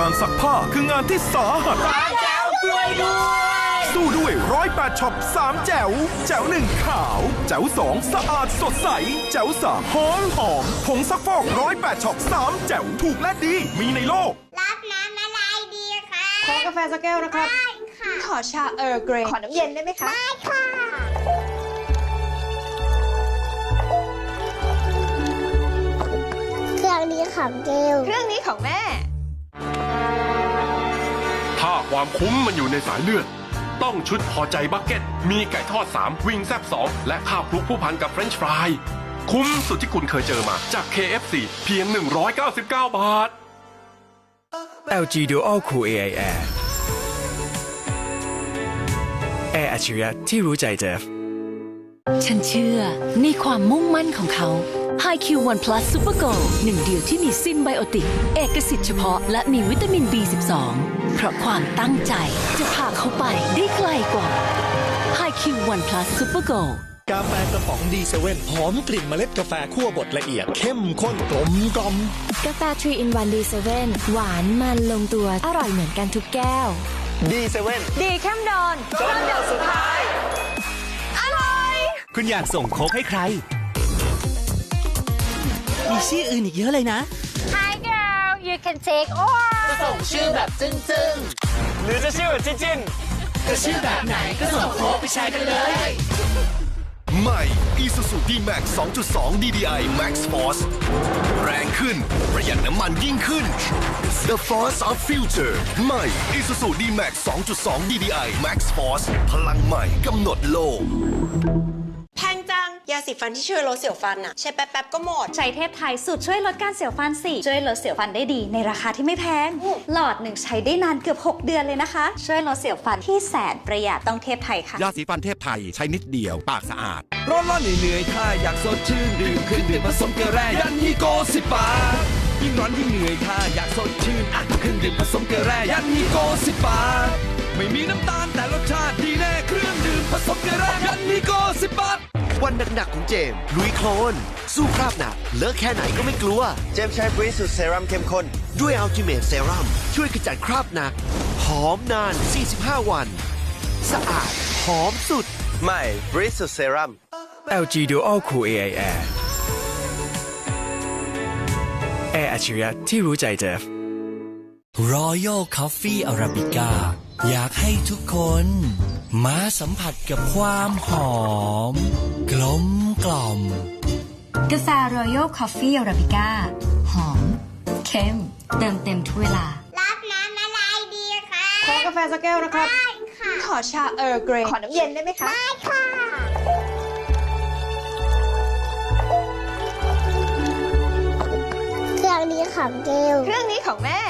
การซักผ้าคืองานที่สาหัสสู้ด้วยร้อยแปดช็อปสามแจ๋วแจ๋วหนึ่งขาว แจ๋วสองสะอาดสดใส แจ๋วสามหอมหอมผงซักฟอกร้อยแปดช็อปสามแจ๋วถูกและดีมีในโลก รับน้ำอะไรดีคะขอกาแฟสักแก้วนะครับ ได้ค่ะ ขอชาเออร์เกรย์ขอน้ำเย็นได้ไหมคะ ได้ค่ะ เครื่องนี้ของเกลเครื่องนี้ของแม่ถ้า ความคุ้มมันอยู่ในสายเลือด ต้องชุดพอใจบักเก็ต มีไก่ทอด 3 วิงแซบ2 และข้าวคลุกผู้พันกับเฟรนช์ฟราย คุ้มสุดที่คุณเคยเจอมาจาก KFC เพียง 199 บาท LG Dual Cool AI Air แอร์อัจฉริยะที่รู้ใจเจฟ ฉันเชื่อในความมุ่งมั่นของเขา HiQ One Plus Super Go หนึ่งเดียวที่มีซิมไบโอติก เอกสิทธิ์เฉพาะและมีวิตามิน B12 เพราะความตั้งใจจะพาเขาไปได้ไกลกว่า HiQ One Plus Super Go กาแฟกระป๋องดีเซเว่นหอมกลิ่นเมล็ดกาแฟคั่วบดละเอียด เข้มข้นกลมกล่อมกาแฟ3 in 1 D7 หวานมันลงตัวอร่อยเหมือนกันทุกแก้วดีเซเว่นดีเข้มดอน คุณอยากส่งโค้กให้ใคร มีชื่ออื่นอีกเยอะเลยนะ Hi girl you can take or หรือจะชื่อแบบจิ้นจิ้นจะชื่อแบบไหนก็ส่งโค้กไปใช้กันเลย ใหม่ Isuzu D-Max 2.2 DDI Max Force แรงขึ้น ประหยัดน้ำมันยิ่งขึ้น The Force of Future ใหม่ Isuzu D-Max 2.2 DDI Max Force พลังใหม่กำหนดโลกแพงจัง ยาสีฟันที่ช่วยลดเสียวฟันอะใช้แป๊บๆก็หมด ใช้เทพไทยสูตรช่วยลดการเสียวฟันสี่ช่วยลดเสียวฟันได้ดีในราคาที่ไม่แพงหลอดหนึ่งใช้ได้นานเกือบ 6 เดือนเลยนะคะ ช่วยลดเสียวฟันที่แสนประหยัดต้องเทพไทยค่ะ ยาสีฟันเทพไทยใช้นิดเดียว ปากสะอาด ร้อนร้อนเหนื่อยๆถ้าอยากสดชื่นดื่มเครื่องดื่มผสมเกลือแร่ยันฮีโกสิบบาทยิ่งร้อนยิ่งเหนื่อยถ้าอยากสดชื่นอะเครื่องดื่มผสมเกลือแร่ยันฮีโกสิบบาทไม่มีน้ำตาลแต่รสชาติดีแน่เครื่องาทวันหนักๆของเจมส์ลุยโคลน สู้คราบหนักเลอะแค่ไหนก็ไม่กลัว เจมส์ใช้บริสุทธิ์เซรั่มเข้มข้น ด้วยอัลติเมทเซรั่มช่วยขจัดคราบหนัก หอมนาน 45 วัน สะอาด หอมสุด ใหม่บริสุทธิ์เซรั่ม LG Dual Cool AI Air แอร์อัจฉริยะที่รู้ใจเจฟ Royal Coffee Arabica อยากให้ทุกคนมาสัมผัสกับความหอม กลมกล่อม กาแฟ Royal Coffee Arabica หอม เข้ม เติมเต็มทุกเวลา รับน้ำอะไรดีคะขอกาแฟสักแก้วนะครับ ได้ค่ะ ขอชาเออร์เกรย์ขอน้ำเย็นได้ไหมคะ ได้ค่ะ เครื่องนี้ของเกลเครื่องนี้ของแม่